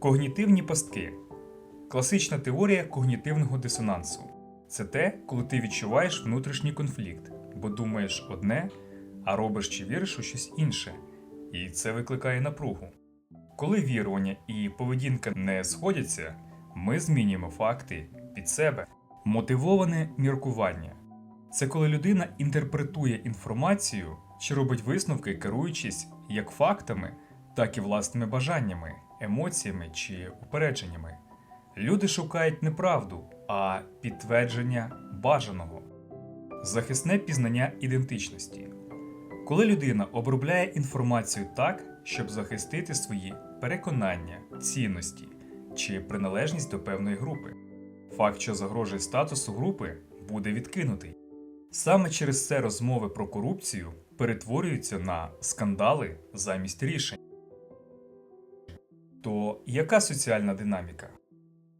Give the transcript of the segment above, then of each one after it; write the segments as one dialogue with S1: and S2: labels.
S1: Когнітивні пастки класична теорія когнітивного дисонансу. Це те, коли ти відчуваєш внутрішній конфлікт, бо думаєш одне, а робиш чи віриш у щось інше, і це викликає напругу. Коли вірування і поведінка не сходяться, ми змінюємо факти під себе. Мотивоване міркування це коли людина інтерпретує інформацію чи робить висновки, керуючись як фактами, так і власними бажаннями, емоціями чи упередженнями. Люди шукають не правду, а підтвердження бажаного. Захисне пізнання ідентичності. Коли людина обробляє інформацію так, щоб захистити свої переконання, цінності чи приналежність до певної групи, факт, що загрожує статусу групи, буде відкинутий. Саме через це розмови про корупцію перетворюються на скандали замість рішень. То яка соціальна динаміка?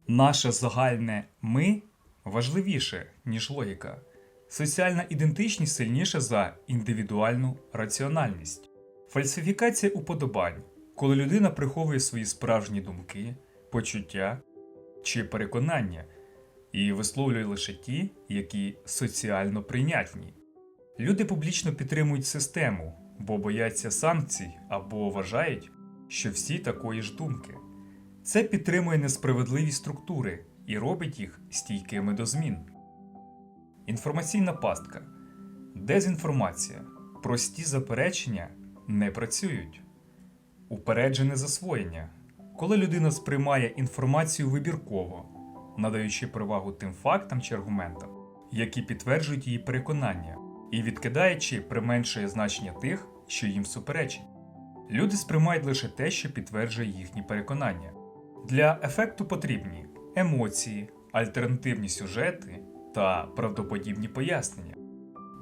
S1: Наше загальне ми важливіше, ніж логіка. Соціальна ідентичність сильніша за індивідуальну раціональність. Фальсифікація уподобань, коли людина приховує свої справжні думки, почуття чи переконання і висловлює лише ті, які соціально прийнятні. Люди публічно підтримують систему, бо бояться санкцій або вважають, що всі такої ж думки. Це підтримує несправедливі структури і робить їх стійкими до змін. Інформаційна пастка. Дезінформація. Прості заперечення не працюють. Упереджене засвоєння. Коли людина сприймає інформацію вибірково, надаючи перевагу тим фактам чи аргументам, які підтверджують її переконання, і відкидає чи применшує значення тих, що їм суперечить. Люди сприймають лише те, що підтверджує їхні переконання. Для ефекту потрібні емоції, альтернативні сюжети та правдоподібні пояснення.